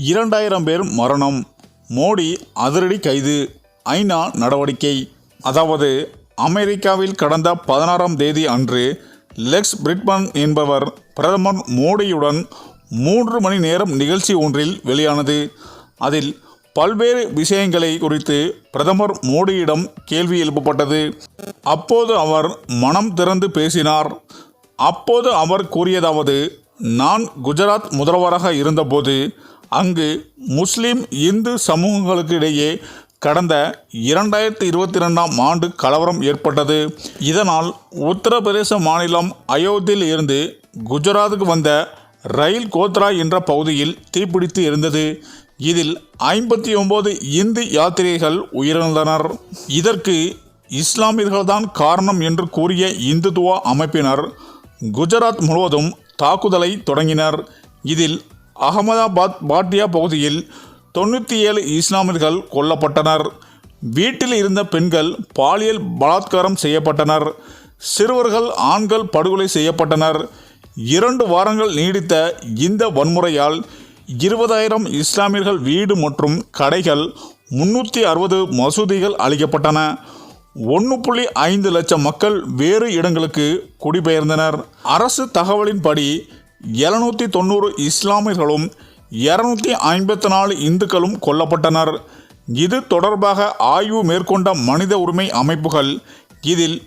இரண்டாயிரம் பேர் மரணம். மோடி அதிரடி கைது. ஐநா நடவடிக்கை. அதாவது அமெரிக்காவில் கடந்த பதினாறாம் தேதி அன்று லெக்ஸ் பிரிட்மன் என்பவர் பிரதமர் மோடியுடன் மூன்று மணி நேரம் நிகழ்ச்சி ஒன்றில் வெளியானது. அதில் பல்வேறு விஷயங்களை குறித்து பிரதமர் மோடியிடம் கேள்வி எழுப்பப்பட்டது. அப்போது அவர் மனம் திறந்து பேசினார். அப்போது அவர் கூறியதாவது நான் குஜராத் முதல்வராக இருந்தபோது அங்கு முஸ்லிம் இந்து சமூகங்களுக்கு இடையே கடந்த இரண்டாயிரத்தி இருபத்தி ரெண்டாம் ஆண்டு கலவரம் ஏற்பட்டது. இதனால் உத்தரப்பிரதேச மாநிலம் அயோத்தியில் இருந்து குஜராத்துக்கு வந்த ரயில் கோத்ரா என்ற பகுதியில் தீப்பிடித்து இருந்தது. இதில் ஐம்பத்தி ஒம்பது இந்து யாத்திரிகைகள் உயிரிழந்தனர். இதற்கு இஸ்லாமியர்கள்தான் காரணம் என்று கூறிய இந்துத்துவ அமைப்பினர் குஜராத் முழுவதும் தாக்குதலை தொடங்கினர். இதில் அகமதாபாத் பாட்டியா பகுதியில் தொண்ணூற்றி ஏழு இஸ்லாமியர்கள் கொல்லப்பட்டனர். வீட்டில் இருந்த பெண்கள் பாலியல் பலாத்காரம் செய்யப்பட்டனர். சிறுவர்கள் ஆண்கள் படுகொலை செய்யப்பட்டனர். இரண்டு வாரங்கள் நீடித்த இந்த வன்முறையால் இருபதாயிரம் இஸ்லாமியர்கள் வீடு மற்றும் கடைகள் முன்னூற்றி அறுபது மசூதிகள் அளிக்கப்பட்டன ஒன்று புள்ளி ஐந்து லட்சம் மக்கள் வேறு இடங்களுக்கு குடிபெயர்ந்தனர். அரசு தகவலின்படி எழுநூற்றி தொண்ணூறு இஸ்லாமியர்களும் இருநூத்தி ஐம்பத்தி நாலு இந்துக்களும் கொல்லப்பட்டனர். இது தொடர்பாக ஆய்வு மேற்கொண்ட மனித உரிமை அமைப்புகள் இதில்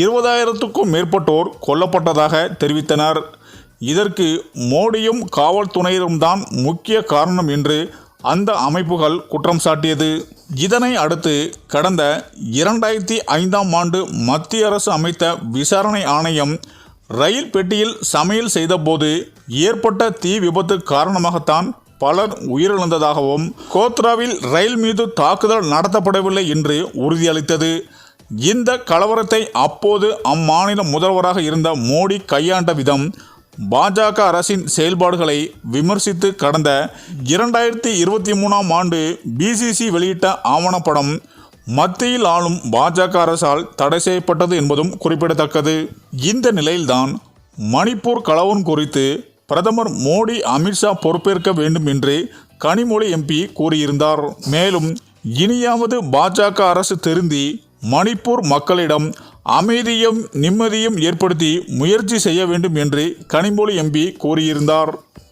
இருபதாயிரத்துக்கும் மேற்பட்டோர் கொல்லப்பட்டதாக தெரிவித்தனர். இதற்கு மோடியும் காவல்துறையினரும் தான் முக்கிய காரணம் என்று அந்த அமைப்புகள் குற்றம் சாட்டியது. இதனை அடுத்து கடந்த இரண்டாயிரத்தி ஐந்தாம் ஆண்டு மத்திய அரசு அமைத்த விசாரணை ஆணையம் ரயில் பெட்டியில் சமையல் செய்தபோது ஏற்பட்ட தீ விபத்து காரணமாகத்தான் பலர் உயிரிழந்ததாகவும் கோத்ராவில் ரயில் மீது தாக்குதல் நடத்தப்படவில்லை என்று உறுதியளித்தது. இந்த கலவரத்தை அப்போது அம்மாநில முதல்வராக இருந்த மோடி கையாண்ட விதம் பாஜக அரசின் செயல்பாடுகளை விமர்சித்து கடந்த இரண்டாயிரத்தி இருபத்தி மூணாம் ஆண்டு பிசிசி வெளியிட்ட ஆவணப்படம் மத்தியில் ஆளும் பாஜக அரசால் தடை செய்யப்பட்டது என்பதும் குறிப்பிடத்தக்கது. இந்த நிலையில்தான் மணிப்பூர் கலவன் குறித்து பிரதமர் மோடி அமித்ஷா பொறுப்பேற்க வேண்டும் என்று கனிமொழி எம்பி கூறியிருந்தார். மேலும் இனியாவது பாஜக அரசு திருந்தி மணிப்பூர் மக்களிடம் அமைதியும் நிம்மதியும் ஏற்படுத்தி முயற்சி செய்ய வேண்டும் என்று கனிமொழி எம்பி கூறியிருந்தார்.